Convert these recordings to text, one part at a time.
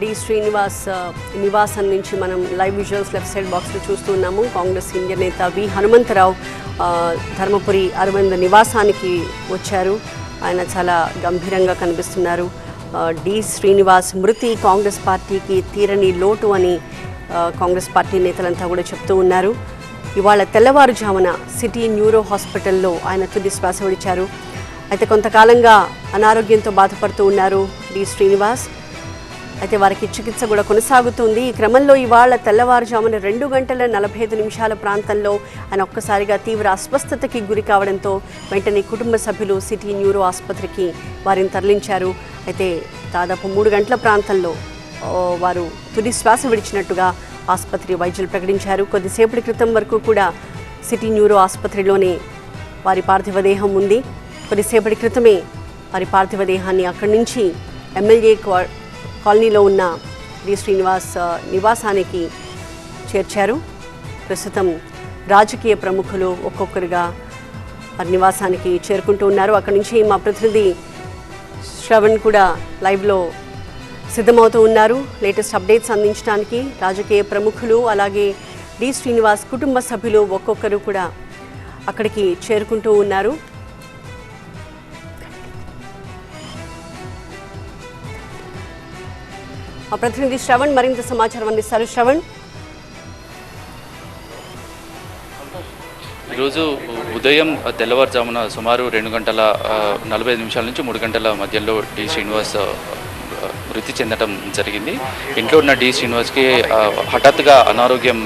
D Srinivas నివాసం నుంచి మనం లైవ్ విజువల్స్ లెఫ్ట్ సైడ్ బాక్స్లో చూస్తూ ఉన్నాము. కాంగ్రెస్ సీనియర్ నేత వి హనుమంతరావు ధర్మపురి అరవింద్ నివాసానికి వచ్చారు. ఆయన చాలా గంభీరంగా కనిపిస్తున్నారు. డి శ్రీనివాస్ మృతి కాంగ్రెస్ పార్టీకి తీరని లోటు అని కాంగ్రెస్ పార్టీ నేతలంతా కూడా చెప్తూ ఉన్నారు. ఇవాళ తెల్లవారుజామున సిటీ న్యూరో హాస్పిటల్లో ఆయన తుది శ్వాస విడిచారు. అయితే కొంతకాలంగా అనారోగ్యంతో బాధపడుతూ ఉన్నారు డి శ్రీనివాస్. అయితే వారికి చికిత్స కూడా కొనసాగుతుంది. ఈ క్రమంలో ఇవాళ తెల్లవారుజామున రెండు గంటల నలభై ఐదు నిమిషాల ప్రాంతంలో ఆయన ఒక్కసారిగా తీవ్ర అస్వస్థతకి గురి కావడంతో వెంటనే కుటుంబ సభ్యులు సిటీ న్యూరో ఆసుపత్రికి వారిని తరలించారు. అయితే దాదాపు మూడు గంటల ప్రాంతంలో వారు తుది శ్వాస విడిచినట్టుగా ఆసుపత్రి వైద్యులు ప్రకటించారు. కొద్దిసేపటి క్రితం వరకు కూడా సిటీ న్యూరో ఆసుపత్రిలోనే వారి పార్థివ దేహం ఉంది. కొద్దిసేపటి క్రితమే వారి పార్థివ దేహాన్ని అక్కడి నుంచి ఎమ్మెల్యే కాలనీలో ఉన్న డి. శ్రీనివాస్ నివాసానికి చేర్చారు. ప్రస్తుతం రాజకీయ ప్రముఖులు ఒక్కొక్కరుగా వారి నివాసానికి చేరుకుంటూ ఉన్నారు. అక్కడి నుంచి మా ప్రతినిధి శ్రవణ్ కూడా లైవ్లో సిద్ధమవుతూ ఉన్నారు. లేటెస్ట్ అప్డేట్స్ అందించడానికి రాజకీయ ప్రముఖులు అలాగే డి. శ్రీనివాస్ కుటుంబ సభ్యులు ఒక్కొక్కరు కూడా అక్కడికి చేరుకుంటూ ఉన్నారు. మా ప్రతినిధి శ్రవణ్ మరింత సమాచారం అందిస్తారు. శ్రవణ్. ఈరోజు ఉదయం తెల్లవారుజామున సుమారు రెండు గంటల నలభై నిమిషాల నుంచి మూడు గంటల మధ్యలో డి శ్రీనివాస్ మృతి చెందడం జరిగింది. ఇంట్లో ఉన్న డి శ్రీనివాస్కి హఠాత్తుగా అనారోగ్యం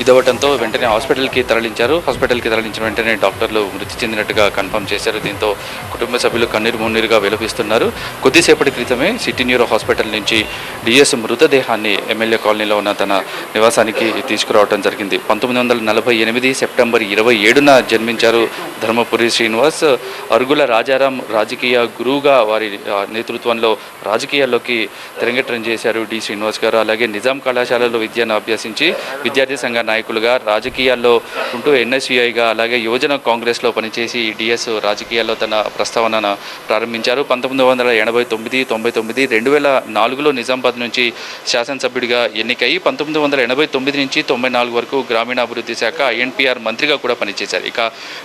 ఇదవటంతో వెంటనే హాస్పిటల్కి తరలించారు. హాస్పిటల్కి తరలించిన వెంటనే డాక్టర్లు మృతి చెందినట్టుగా కన్ఫర్మ్ చేశారు. దీంతో కుటుంబ సభ్యులు కన్నీరు మున్నీరుగా విలపిస్తున్నారు కొద్దిసేపటి క్రితమే సిటీ న్యూరో హాస్పిటల్ నుంచి డిఎస్ మృతదేహాన్ని ఎమ్మెల్యే కాలనీలో ఉన్న తన నివాసానికి తీసుకురావడం జరిగింది. పంతొమ్మిది వందల నలభై ఎనిమిది సెప్టెంబర్ ఇరవై ఏడున జన్మించారు ధర్మపురి శ్రీనివాస్. అరుగుల రాజారాం రాజకీయ గురువుగా వారి నేతృత్వంలో రాజకీయాల్లోకి తెరంగేట్రం చేశారు డి శ్రీనివాస్ గారు. అలాగే నిజాం కళాశాలలో విద్యను అభ్యసించి విద్యార్థి సంఘ నాయకులుగా రాజకీయాల్లో ఉంటూ ఎన్ఎస్యుఐగా అలాగే యువజన కాంగ్రెస్లో పనిచేసి డిఎస్ రాజకీయాల్లో తన ప్రస్తావనను ప్రారంభించారు. పంతొమ్మిది వందల ఎనభై తొమ్మిది తొంభై తొమ్మిది రెండు వేల నాలుగులో నిజామాబాద్ నుంచి శాసనసభ్యుడిగా ఎన్నికై పంతొమ్మిది వందల ఎనభై తొమ్మిది నుంచి తొంభై నాలుగు వరకు గ్రామీణాభివృద్ధి శాఖ ఐఎన్పిఆర్ మంత్రిగా కూడా పనిచేశారు. ఇక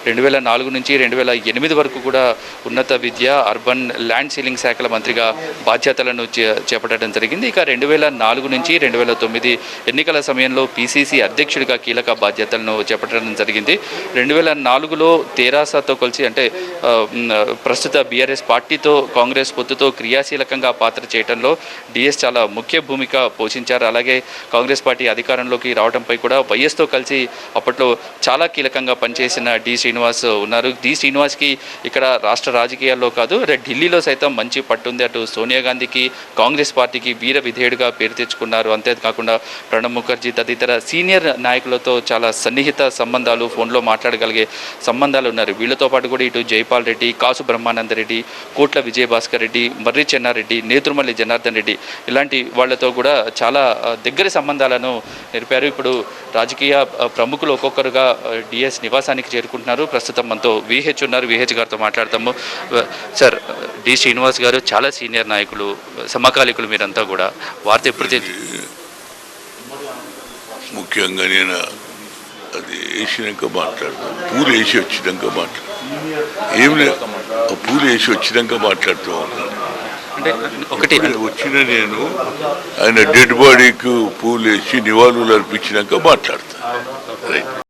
రెండు వేల నాలుగు నుంచి రెండు వేల ఎనిమిది వరకు కూడా ఉన్నత విద్య అర్బన్ ల్యాండ్ సీలింగ్ శాఖల మంత్రిగా బాధ్యతలను చేపట్టడం జరిగింది. ఇక రెండు వేల నాలుగు నుంచి రెండు వేల తొమ్మిది ఎన్నికల సమయంలో పిసిసి అధ్యక్షుడిగా కీలక బాధ్యతలను చేపట్టడం జరిగింది. రెండు వేల నాలుగులో తెరాసతో కలిసి అంటే ప్రస్తుత బీఆర్ఎస్ పార్టీతో కాంగ్రెస్ పొత్తుతో క్రియాశీలకంగా పాత్ర చేయడంలో డిఎస్ చాలా ముఖ్య భూమిక పోషించారు. అలాగే కాంగ్రెస్ పార్టీ అధికారంలోకి రావడంపై కూడా వైఎస్తో కలిసి అప్పట్లో చాలా కీలకంగా పనిచేసిన డి శ్రీనివాస్ ఉన్నారు. డి శ్రీనివాస్కి ఇక్కడ రాష్ట్ర రాజకీయాల్లో కాదు రేపు ఢిల్లీలో సైతం మంచి పట్టుంది అటు సోనియా గాంధీకి కాంగ్రెస్ పార్టీకి వీర విధేయుడిగా పేరు తెచ్చుకున్నారు. అంతేకాకుండా ప్రణబ్ ముఖర్జీ తదితర సీనియర్ నాయకులతో చాలా సన్నిహిత సంబంధాలు ఫోన్లో మాట్లాడగలిగే సంబంధాలు ఉన్నారు. వీళ్ళతో పాటు కూడా ఇటు జైపాల్ రెడ్డి కాసు బ్రహ్మానంద రెడ్డి కోట్ల విజయభాస్కర్ రెడ్డి మర్రి చెన్నారెడ్డి నేతురుమల్లి జనార్దన్ రెడ్డి ఇలాంటి వాళ్ళతో కూడా చాలా దగ్గర దగ్గరి సంబంధాలను నేర్పారు. ఇప్పుడు రాజకీయ ప్రముఖులు ఒక్కొక్కరుగా డిఎస్ నివాసానికి చేరుకుంటున్నారు. ప్రస్తుతం మనతో విహెచ్ ఉన్నారు. విహెచ్ గారితో మాట్లాడతాము. సార్ డి శ్రీనివాస్ గారు చాలా సీనియర్ నాయకులు సమకాలికులు మీరంతా కూడా. వార్త ఎప్పుడు ముఖ్యంగా నేను అది వేసినాక మాట్లాడతాను. పూలు వేసి వచ్చినాక మాట్లాడు ఏం లేదు ఆ పూలు వేసి వచ్చినాక మాట్లాడుతూ ఉన్నాను. అంటే ఒకటి వచ్చిన నేను ఆయన డెడ్ బాడీకి పూలు వేసి నివాళులు అర్పించినాక మాట్లాడతాను. రైట్